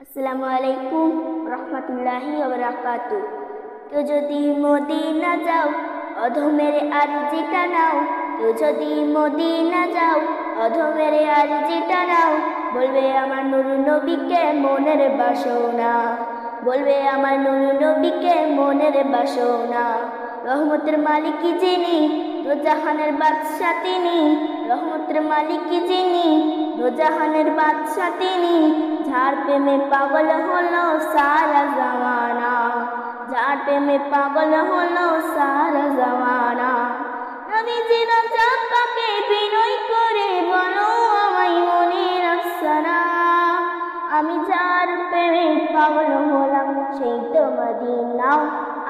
আসসালামু আলাইকুম রহমতুল্লাহি ওবরাকাতু কেউ যদি মদিনা যাও, অধমের আরজিটা নাও। কেউ যদি মদিনা যাও, অধমের আরজিটা নাও। বলবে, আমার নুরু নবীকে মনের বাসনা। বলবে, আমার নুরু নবীকে মনের বাসনা। রহমতের মালিক যিনি, দোজাহানের বাদশা তিনি। রহমতের মালিক যিনি, দোজাহানের বাদশা তিনি। যার প্রেমে পাগল হলো সারা জমানা যার প্রেমে পাগল হলো সারা জমানা নবীজির চাপাকে বিনয় করে বলো আমায় মনের আফসানা আমি যার প্রেমে পাগল হলাম সেই তো মদিনা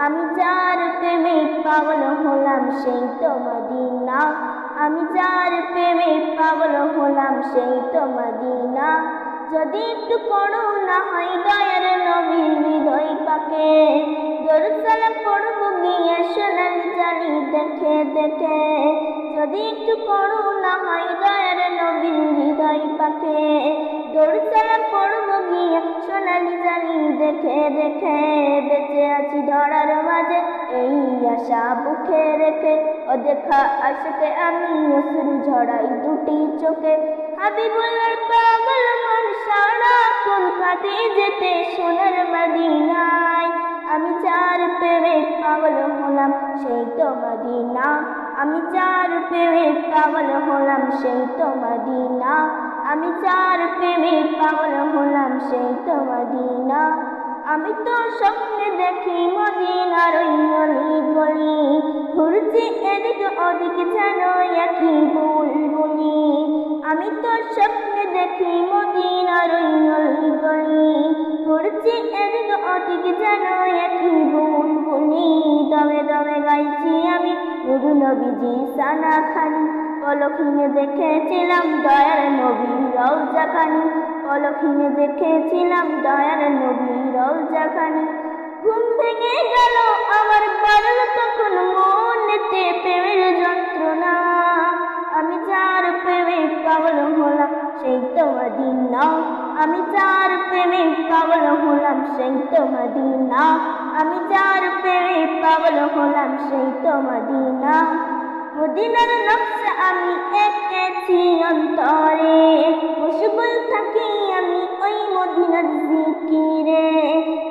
আমি যার প্রেমে পাগল হলাম সেই তো মদিনা আমি যার প্রেমে পাগল হলাম সেই তো মদিনা যদি একটু করুণা হয় দয়ার নবীর হৃদয় পাকে। জেরুসালাম পড়ব গিয়ে সোনালি জানি দেখে দেখে। যদি একটু করুণা হয় দয়ার নবীর হৃদয় পাকে। জেরুসালাম পড়ব গিয়ে সোনালি জানি দেখে দেখে। বেঁচে আছি ধরার মাঝে, এই আশা বুকে রেখে। ও দেখা আশকে আমি অসুর ঝড়াই দুটি চোখে। হাবিবুল্লার সারা কলকাতে যেতে সোনার মদিনায়। আমি যার প্রেমে পাগল হলাম, সেই তো মদিনা। আমি চার প্রেমে পাগল হলাম, সেই তো মদিনা। আমি যার প্রেমে পাগল হলাম, সেই তো মদিনা। আমি তো স্বপ্নে দেখি মদিনার গলি ঘুরছি এদিকে ওদিকে যেন একই বুলবুলি আমি তো স্বপ্নে দেখি মদিনার গলি ঘুরছি এদিকে ওদিকে যেন একই বুলবুলি দমে দমে গাইছি আমি নুরু নবীজি সানা খানি পলখিনে দেখেছিলাম দয়ার নবী রৌজাখানি পলখিনে দেখেছিলাম দয়ার নবী রৌজাখানি ঘুম ভেঙে গেল আমার সেই মদিনা আমি যার প্রেমে পাগল হলাম সেই মদিনা আমি প্রেমে পাগল হলাম সেই মদিনা মদিনার আমি এঁকেছি অন্তরে থাকি আমি ওই মদিনার জিকিরে।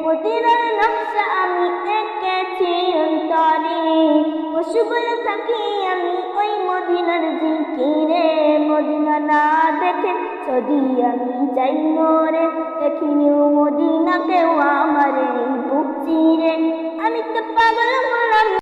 মদিনার আমি এঁকেছি অন্তরে থাকি আমি ওই মদিনার মদিনা না যদি আমি যাই মরে দেখিনি মদিনা কেউ আমার বুক চিরে। আমি তো পাগল